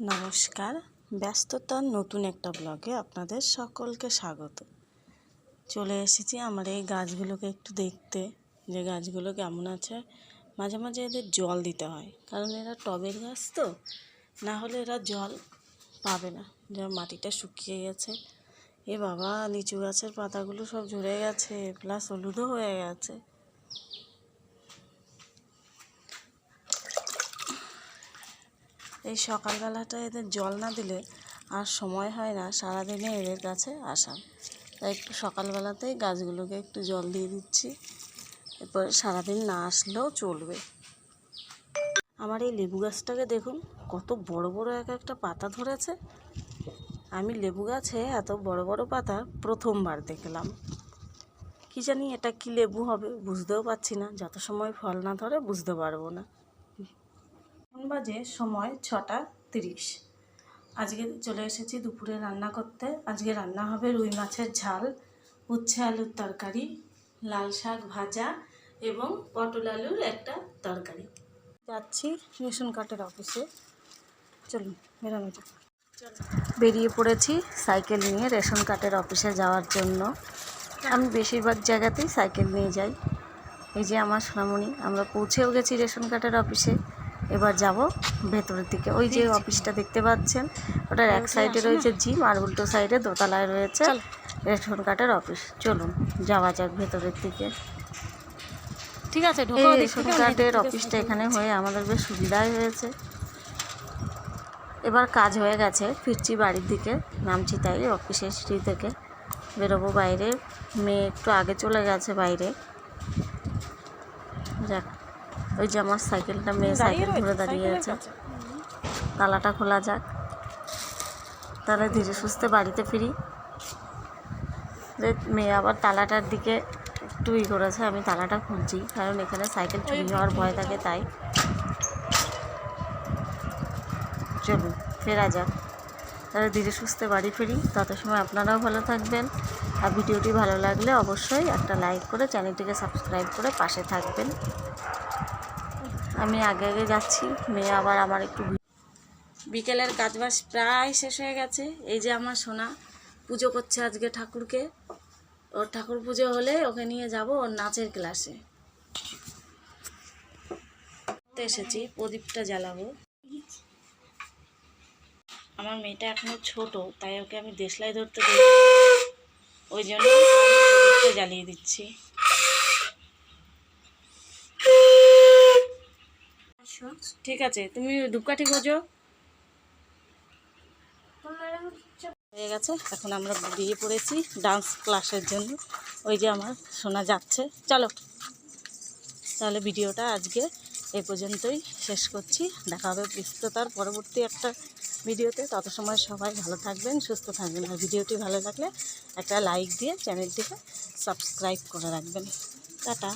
নমস্কার। ব্যস্ততার নতুন একটা ব্লগে আপনাদের সকলকে স্বাগত। চলে এসেছি আমার এই গাছগুলোকে একটু দেখতে। যে গাছগুলো কেমন আছে, মাঝে মাঝে এদের জল দিতে হয়। কারণ এরা টবের গাছ তো, না হলে এরা জল পাবে না। যেমন মাটিটা শুকিয়ে গেছে। এ বাবা, লিচু গাছের পাতাগুলো সব ঝরে গেছে, প্লাস হলুদও হয়ে গেছে। এই সকালবেলাটা এদের জল না দিলে আর সময় হয় না সারাদিনে এদের কাছে আসা। তাই একটু সকালবেলাতেই গাছগুলোকে একটু জল দিয়ে দিচ্ছি। এরপরে সারাদিন না আসলেও চলবে। আমার এই লেবু গাছটাকে দেখুন, কত বড় বড় এক একটা পাতা ধরেছে। আমি লেবু গাছে এত বড় বড় পাতা প্রথমবার দেখলাম। কি জানি এটা কি লেবু হবে বুঝতেও পারছি না। যত সময় ফল না ধরে বুঝতে পারব না। বাজে সময় ছটা তিরিশ। আজকে চলে এসেছি দুপুরে রান্না করতে। আজকে রান্না হবে রুই মাছের ঝাল, উচ্ছে আলুর তরকারি, লাল শাক ভাজা এবং পটল আলুর একটা তরকারি। যাচ্ছি রেশন কার্ডের অফিসে। চলুন, বেরানো যাক। বেরিয়ে পড়েছি সাইকেল নিয়ে রেশন কার্ডের অফিসে যাওয়ার জন্য। আমি বেশিরভাগ জায়গাতেই সাইকেল নিয়ে যাই। এই যে আমার সোনামণি, আমরা পৌঁছেও গেছি রেশন কার্ডের অফিসে। এবার যাব ভেতরের দিকে। ওই যে অফিসটা দেখতে পাচ্ছেন ওটার এক সাইডে রয়েছে জিম আর উল্টো সাইডে দোতলায় রয়েছে রেশন কার্ডের অফিস চলুন যাওয়া যাক ভেতরের দিকে। ঠিক আছে রেশন কার্ডের অফিসটা এখানে হয়ে আমাদের বেশ সুবিধাই হয়েছে। এবার কাজ হয়ে গেছে ফিরছি বাড়ির দিকে। নামছি তাই অফিসের সিঁড়ি থেকে। বেরোবো বাইরে। মেয়ে একটু আগে চলে গেছে বাইরে। যাক ওই যে আমার সাইকেলটা মেয়ে সাইকেল ধরে দাঁড়িয়ে আছে। তালাটা খোলা যাক। তাহলে ধীরে সুস্থে বাড়িতে ফিরি। যে মেয়ে আবার তালাটার দিকে একটু ই করেছে আমি তালাটা খুঁজছি কারণ এখানে সাইকেল চুরি হওয়ার ভয় থাকে তাই। চলুন ফেরা যাক। তাহলে ধীরে সুস্থে বাড়ি ফিরি। তত সময় আপনারাও ভালো থাকবেন। আর ভিডিওটি ভালো লাগলে অবশ্যই একটা লাইক করে চ্যানেলটিকে সাবস্ক্রাইব করে পাশে থাকবেন। আমি আগে আগে যাচ্ছি, মেয়ে আবার আমার একটু বিকেলের কাজবাজ প্রায় শেষ হয়ে গেছে। এই যে আমার সোনা, পুজো করছে আজকে ঠাকুরকে। ওর ঠাকুর পুজো হলে ওকে নিয়ে যাব ওর নাচের ক্লাসে। এসেছি, প্রদীপটা জ্বালাবো। আমার মেয়েটা এখনও ছোট, তাই ওকে আমি দেশলাই ধরতে দিই ওই জন্য জ্বালিয়ে দিচ্ছি। ঠিক আছে, তুমি ধূপকাঠি খোঁজো। হয়ে গেছে, এখন আমরা বেরিয়ে পড়েছি ডান্স ক্লাসের জন্য। ওই যে আমার শোনা যাচ্ছে। চলো, তাহলে ভিডিওটা আজকে এ পর্যন্তই শেষ করছি। দেখা হবে ব্যস্ততার পরবর্তী একটা ভিডিওতে। তত সময় সবাই ভালো থাকবেন, সুস্থ থাকবেন। আর ভিডিওটি ভালো লাগলে একটা লাইক দিয়ে চ্যানেলটিকে সাবস্ক্রাইব করে রাখবেন। টাটা।